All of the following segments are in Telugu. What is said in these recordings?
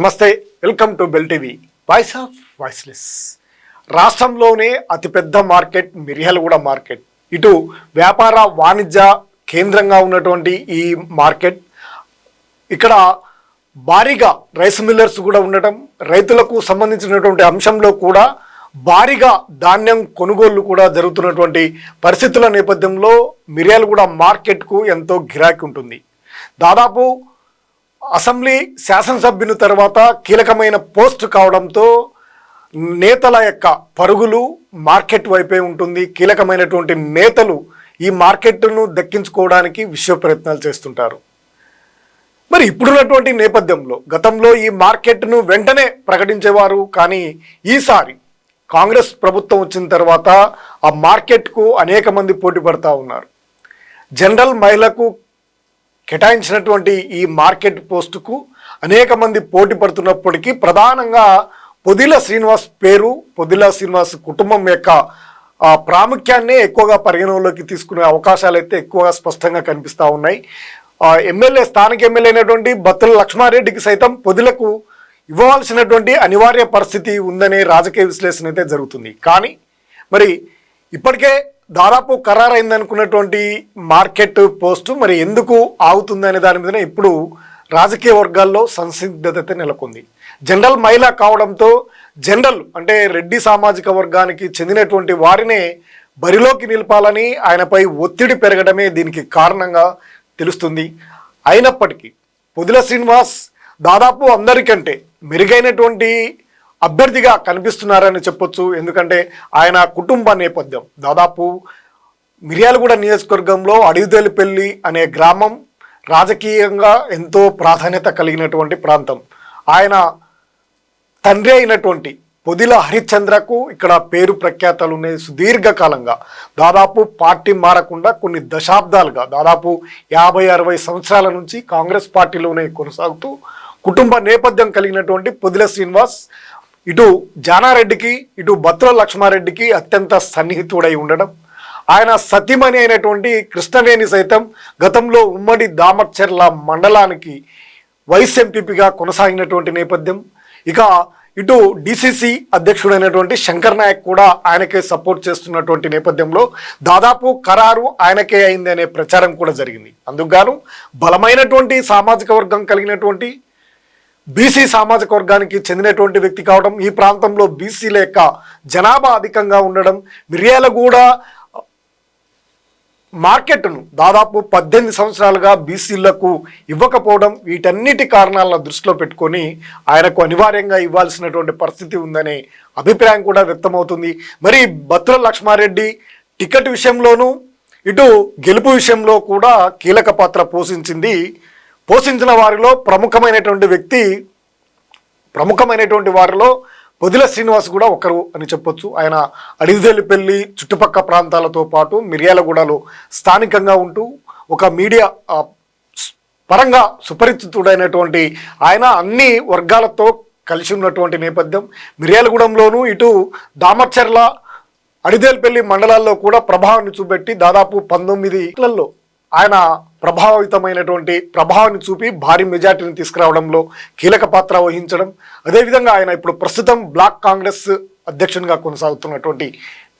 నమస్తే welcome to Bell TV. Voice of voiceless. రాష్ట్రంలోనే అతిపెద్ద మార్కెట్ మిరియాలగూడ మార్కెట్. ఇటు వ్యాపార వాణిజ్య కేంద్రంగా ఉన్నటువంటి ఈ మార్కెట్ ఇక్కడ భారీగా రైస్ మిల్లర్స్ కూడా ఉండటం రైతులకు సంబంధించినటువంటి అంశంలో కూడా భారీగా ధాన్యం కొనుగోళ్ళు కూడా జరుగుతున్నటువంటి పరిస్థితుల నేపథ్యంలో మిరియాలగూడ మార్కెట్కు ఎంతో గిరాకీ ఉంటుంది. దాదాపు అసెంబ్లీ శాసనసభ్యుని తర్వాత కీలకమైన పోస్ట్ కావడంతో నేతల యొక్క పరుగులు మార్కెట్ వైపే ఉంటుంది. కీలకమైనటువంటి నేతలు ఈ మార్కెట్ను దక్కించుకోవడానికి విశ్వ ప్రయత్నాలు చేస్తుంటారు. మరి ఇప్పుడున్నటువంటి నేపథ్యంలో గతంలో ఈ మార్కెట్ను వెంటనే ప్రకటించేవారు కానీ ఈసారి కాంగ్రెస్ ప్రభుత్వం వచ్చిన తర్వాత ఆ మార్కెట్కు అనేక మంది పోటీ పడతా ఉన్నారు. జనరల్ మహిళకు కేటాయించినటువంటి ఈ మార్కెట్ పోస్టుకు అనేక మంది పోటీ పడుతున్నప్పటికీ ప్రధానంగా పొదిల శ్రీనివాస్ పేరు పొదిల శ్రీనివాస్ కుటుంబం యొక్క ప్రాముఖ్యాన్ని ఎక్కువగా పరిగణలోకి తీసుకునే అవకాశాలు అయితే ఎక్కువగా స్పష్టంగా కనిపిస్తూ ఉన్నాయి. ఎమ్మెల్యే స్థానిక ఎమ్మెల్యే అయినటువంటి బత్తుల లక్ష్మారెడ్డికి సైతం పొదిలకు ఇవ్వవలసినటువంటి అనివార్య పరిస్థితి ఉందనే రాజకీయ విశ్లేషణ అయితే జరుగుతుంది. కానీ మరి ఇప్పటికే దాదాపు ఖరారైంది అనుకున్నటువంటి మార్కెట్ పోస్టు మరి ఎందుకు ఆగుతుందనే దాని మీద ఇప్పుడు రాజకీయ వర్గాల్లో సంసిద్ధత నెలకొంది. జనరల్ మహిళ కావడంతో జనరల్ అంటే రెడ్డి సామాజిక వర్గానికి చెందినటువంటి వారినే బరిలోకి నిలపాలని ఆయనపై ఒత్తిడి పెరగడమే దీనికి కారణంగా తెలుస్తుంది. అయినప్పటికీ పొదిల శ్రీనివాస్ దాదాపు అందరికంటే మెరుగైనటువంటి అభ్యర్థిగా కనిపిస్తున్నారని చెప్పొచ్చు. ఎందుకంటే ఆయన కుటుంబ నేపథ్యం. దాదాపు మిర్యాలగూడ నియోజకవర్గంలో అడవిదేలిపల్లి అనే గ్రామం రాజకీయంగా ఎంతో ప్రాధాన్యత కలిగినటువంటి ప్రాంతం. ఆయన తండ్రి అయినటువంటి పొదిల హరిశ్చంద్రకు ఇక్కడ పేరు ప్రఖ్యాతలు ఉన్నాయి సుదీర్ఘకాలంగా. దాదాపు పార్టీ మారకుండా కొన్ని దశాబ్దాలుగా దాదాపు యాభై అరవై సంవత్సరాల నుంచి కాంగ్రెస్ పార్టీలోనే కొనసాగుతూ కుటుంబ నేపథ్యం కలిగినటువంటి పొదిల శ్రీనివాస్ ఇటు జానారెడ్డికి ఇటు బత్తుల లక్ష్మారెడ్డికి అత్యంత సన్నిహితుడై ఉండడం. ఆయన సతీమణి అయినటువంటి కృష్ణవేణి సైతం గతంలో ఉమ్మడి దామర్చెర్ల మండలానికి వైస్ ఎంపీపీగా కొనసాగినటువంటి నేపథ్యం. ఇక ఇటు డిసిసి అధ్యక్షుడైనటువంటి శంకర్ నాయక్ కూడా ఆయనకే సపోర్ట్ చేస్తున్నటువంటి నేపథ్యంలో దాదాపు ఖరారు ఆయనకే అయింది అనే ప్రచారం కూడా జరిగింది. అందుకుగాను బలమైనటువంటి సామాజిక వర్గం కలిగినటువంటి బీసీ సామాజిక వర్గానికి చెందినటువంటి వ్యక్తి కావడం ఈ ప్రాంతంలో బీసీల యొక్క జనాభా అధికంగా ఉండడం మిర్యాలగూడ మార్కెట్ను దాదాపు పద్దెనిమిది సంవత్సరాలుగా బీసీలకు ఇవ్వకపోవడం వీటన్నిటి కారణాలను దృష్టిలో పెట్టుకొని ఆయనకు అనివార్యంగా ఇవ్వాల్సినటువంటి పరిస్థితి ఉందనే అభిప్రాయం కూడా వ్యక్తమవుతుంది. మరి బత్తుల లక్ష్మారెడ్డి టికెట్ విషయంలోనూ ఇటు గెలుపు విషయంలో కూడా కీలక పాత్ర పోషించింది పోషించిన వారిలో ప్రముఖమైనటువంటి వ్యక్తి ప్రముఖమైనటువంటి వారిలో పొదిల శ్రీనివాస్ కూడా ఒకరు అని చెప్పొచ్చు. ఆయన అడివిదెల్లిపల్లి చుట్టుపక్క ప్రాంతాలతో పాటు మిర్యాలగూడలో స్థానికంగా ఉంటూ ఒక మీడియా పరంగా సుపరిచితుడైనటువంటి ఆయన అన్ని వర్గాలతో కలిసి ఉన్నటువంటి నేపథ్యం. మిర్యాలగూడెంలోనూ ఇటు దామర్చర్ల అడిదేల్పల్లి మండలాల్లో కూడా ప్రభావాన్ని చూపెట్టి దాదాపు పంతొమ్మిదిలలో ఆయన ప్రభావితమైనటువంటి ప్రభావాన్ని చూపి భారీ మెజార్టీని తీసుకురావడంలో కీలక పాత్ర వహించడం అదేవిధంగా ఆయన ఇప్పుడు ప్రస్తుతం బ్లాక్ కాంగ్రెస్ అధ్యక్షునిగా కొనసాగుతున్నటువంటి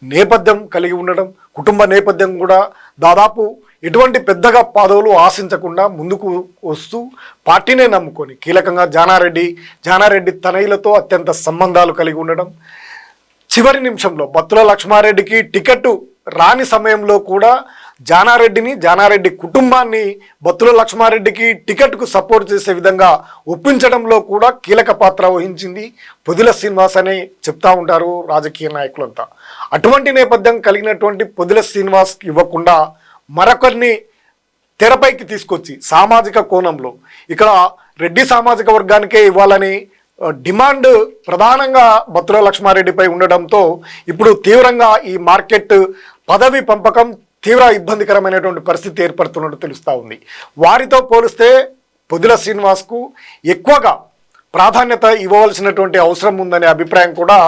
నేపథ్యం కలిగి ఉండడం కుటుంబ నేపథ్యం కూడా దాదాపు ఎటువంటి పెద్దగా పదవులు ఆశించకుండా ముందుకు వస్తూ పార్టీనే నమ్ముకొని కీలకంగా జానారెడ్డి జానారెడ్డి తనయులతో అత్యంత సంబంధాలు కలిగి ఉండడం. చివరి నిమిషంలో బత్తుల లక్ష్మారెడ్డికి టికెట్ రాని సమయంలో కూడా జానారెడ్డిని జానారెడ్డి కుటుంబాన్ని బత్తుల లక్ష్మారెడ్డికి టికెట్కు సపోర్ట్ చేసే విధంగా ఒప్పించడంలో కూడా కీలక పాత్ర వహించింది పొదిల శ్రీనివాస్ అని చెప్తా ఉంటారు రాజకీయ నాయకులంతా. అటువంటి నేపథ్యం కలిగినటువంటి పొదిల శ్రీనివాస్ ఇవ్వకుండా మరొకరిని తెరపైకి తీసుకొచ్చి సామాజిక కోణంలో ఇక్కడ రెడ్డి సామాజిక వర్గానికే ఇవ్వాలని డిమాండ్ ప్రధానంగా బత్తుల లక్ష్మారెడ్డిపై ఉండడంతో ఇప్పుడు తీవ్రంగా ఈ మార్కెట్ పదవి పంపకం తీవ్ర ఇబ్బందికరమైనటువంటి పరిస్థితి ఏర్పడుతున్నట్టు తెలుస్తూ ఉంది. వారితో పోలిస్తే పొదుల శ్రీనివాస్కు ఎక్కువగా ప్రాధాన్యత ఇవ్వవలసినటువంటి అవసరం ఉందనే అభిప్రాయం కూడా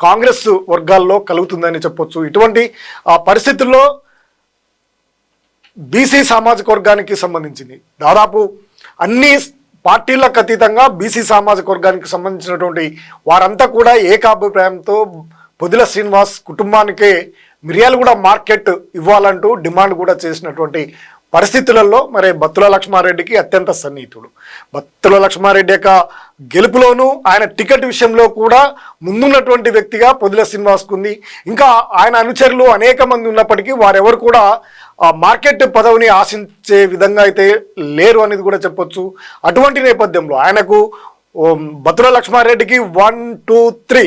కాంగ్రెస్ వర్గాల్లో కలుగుతుందని చెప్పొచ్చు. ఇటువంటి ఆ, పరిస్థితుల్లో బీసీ సామాజిక వర్గానికి సంబంధించింది. దాదాపు అన్ని పార్టీలకు అతీతంగా బీసీ సామాజిక వర్గానికి సంబంధించినటువంటి వారంతా కూడా ఏకాభిప్రాయంతో పొదిల శ్రీనివాస్ కుటుంబానికే మిరియాలు కూడా మార్కెట్ ఇవ్వాలంటూ డిమాండ్ కూడా చేసినటువంటి పరిస్థితులలో మరి బత్తుల లక్ష్మారెడ్డికి అత్యంత సన్నిహితుడు. బత్తుల లక్ష్మారెడ్డి యొక్క గెలుపులోనూ ఆయన టికెట్ విషయంలో కూడా ముందున్నటువంటి వ్యక్తిగా పొదిల శ్రీనివాస్కు ఉంది ఇంకా ఆయన అనుచరులు అనేక మంది ఉన్నప్పటికీ వారెవరు కూడా ఆ మార్కెట్ పదవిని ఆశించే విధంగా అయితే లేరు అనేది కూడా చెప్పొచ్చు. అటువంటి నేపథ్యంలో ఆయనకు ఓ, బత్తుల లక్ష్మారెడ్డికి వన్ టూ త్రీ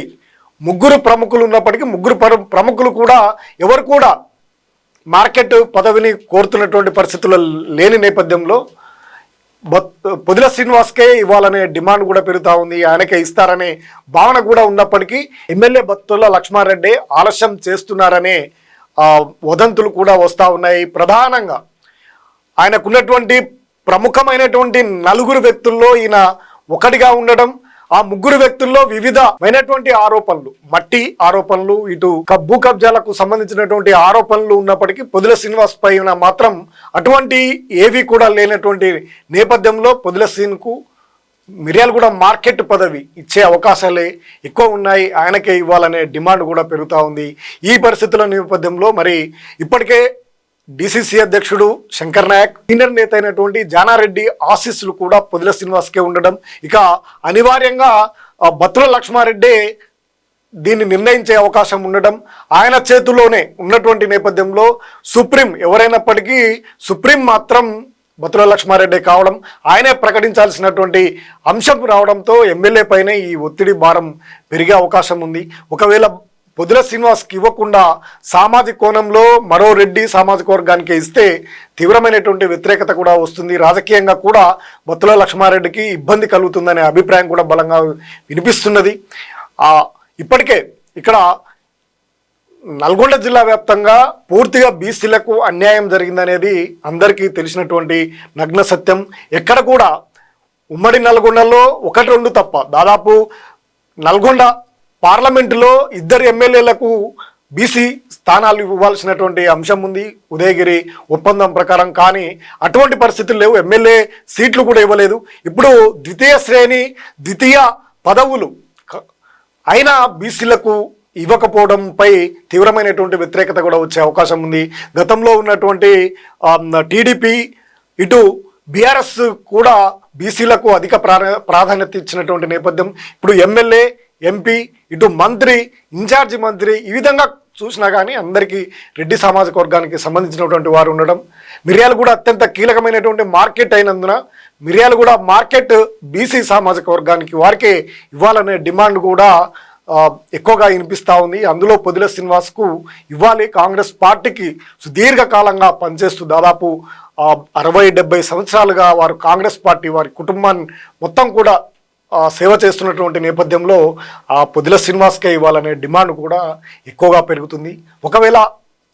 ముగ్గురు ప్రముఖులు ఉన్నప్పటికీ ముగ్గురు ప్ర- ప్రముఖులు కూడా ఎవరు కూడా మార్కెట్ పదవిని కోరుతున్నటువంటి పరిస్థితుల్లో లేని నేపథ్యంలో బొత్ పొదిల శ్రీనివాస్కే ఇవ్వాలనే డిమాండ్ కూడా పెరుగుతూ ఉంది ఆయనకే ఇస్తారనే భావన కూడా ఉన్నప్పటికీ ఎమ్మెల్యే బత్తుల లక్ష్మారెడ్డి ఆలస్యం చేస్తున్నారనే వదంతులు కూడా వస్తూ ఉన్నాయి. ప్రధానంగా ఆయనకున్నటువంటి ప్రముఖమైనటువంటి నలుగురు వ్యక్తుల్లో ఈయన ఒకటిగా ఉండడం ఆ ముగ్గురు వ్యక్తుల్లో వివిధమైనటువంటి ఆరోపణలు మట్టి ఆరోపణలు ఇటు క- భూ కబ్జాలకు సంబంధించినటువంటి ఆరోపణలు ఉన్నప్పటికీ పొదిల శ్రీనివాస్ పైన మాత్రం అటువంటి ఏవి కూడా లేనటువంటి నేపథ్యంలో పొదిల శ్రీనుకు మిర్యాలగూడ మార్కెట్ పదవి ఇచ్చే అవకాశాలే ఎక్కువ ఉన్నాయి. ఆయనకే ఇవ్వాలనే డిమాండ్ కూడా పెరుగుతూ ఉంది. ఈ పరిస్థితుల నేపథ్యంలో మరి ఇప్పటికే డిసిసి అధ్యక్షుడు శంకర్ నాయక్ సీనియర్ నేత అయినటువంటి జానారెడ్డి ఆశీస్సులు కూడా పొదిల శ్రీనివాస్కే ఉండడం. ఇక అనివార్యంగా ఆ, బత్తుల లక్ష్మారెడ్డి దీన్ని నిర్ణయించే అవకాశం ఉండడం. ఆయన చేతిలోనే ఉన్నటువంటి నేపథ్యంలో సుప్రీం ఎవరైనప్పటికీ సుప్రీం మాత్రం బతుల లక్ష్మారెడ్డి కావడం ఆయనే ప్రకటించాల్సినటువంటి అంశం రావడంతో ఎమ్మెల్యే పైనే ఈ ఒత్తిడి భారం పెరిగే అవకాశం ఉంది. ఒకవేళ పొదిల శ్రీనివాస్కి ఇవ్వకుండా సామాజిక కోణంలో మరో రెడ్డి సామాజిక వర్గానికి ఇస్తే తీవ్రమైనటువంటి వ్యతిరేకత కూడా వస్తుంది. రాజకీయంగా కూడా బొత్తుల లక్ష్మారెడ్డికి ఇబ్బంది కలుగుతుందనే అభిప్రాయం కూడా బలంగా వినిపిస్తున్నది. ఇప్పటికే ఇక్కడ నల్గొండ జిల్లా వ్యాప్తంగా పూర్తిగా బీసీలకు అన్యాయం జరిగిందనేది అందరికీ తెలిసినటువంటి నగ్న సత్యం. ఎక్కడ కూడా ఉమ్మడి నల్గొండలో ఒకటి రెండు తప్ప దాదాపు నల్గొండ పార్లమెంటులో ఇద్దరు ఎమ్మెల్యేలకు బీసీ స్థానాలు ఇవ్వాల్సినటువంటి అంశం ఉంది. ఉదయగిరి ఒప్పందం ప్రకారం కానీ అటువంటి పరిస్థితులు లేవు. ఎమ్మెల్యే సీట్లు కూడా ఇవ్వలేదు. ఇప్పుడు ద్వితీయ శ్రేణి ద్వితీయ పదవులు అయినా బీసీలకు ఇవ్వకపోవడంపై తీవ్రమైనటువంటి వ్యతిరేకత కూడా వచ్చే అవకాశం ఉంది. గతంలో ఉన్నటువంటి టీడీపీ ఇటు బీఆర్ఎస్ కూడా బీసీలకు అధిక ప్రాధాన్యత ఇచ్చినటువంటి నేపథ్యం. ఇప్పుడు ఎమ్మెల్యే ఎంపీ ఇటు మంత్రి ఇన్ఛార్జి మంత్రి ఈ విధంగా చూసినా కానీ అందరికీ రెడ్డి సామాజిక వర్గానికి సంబంధించినటువంటి వారు ఉండడం మిర్యాలు కూడా అత్యంత కీలకమైనటువంటి మార్కెట్ అయినందున మిర్యాలు కూడా మార్కెట్ బీసీ సామాజిక వర్గానికి వారికే ఇవ్వాలనే డిమాండ్ కూడా ఎక్కువగా వినిపిస్తూ ఉంది. అందులో పొదిల శ్రీనివాస్కు ఇవ్వాలి. కాంగ్రెస్ పార్టీకి సుదీర్ఘకాలంగా పనిచేస్తూ దాదాపు అరవై డెబ్బై సంవత్సరాలుగా వారు కాంగ్రెస్ పార్టీ వారి కుటుంబాన్ని మొత్తం కూడా సేవ చేస్తున్నటువంటి నేపథ్యంలో ఆ పొదిల శ్రీనివాస్కే ఇవ్వాలనే డిమాండ్ కూడా ఎక్కువగా పెరుగుతుంది. ఒకవేళ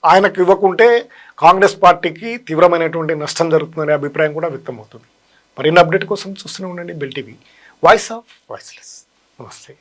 ఆయనకు ఇవ్వకుంటే కాంగ్రెస్ పార్టీకి తీవ్రమైనటువంటి నష్టం జరుగుతుందనే అభిప్రాయం కూడా వ్యక్తమవుతుంది. మరిన్ని అప్డేట్ కోసం చూస్తూనే ఉండండి Bell TV. Voice of voiceless. నమస్తే.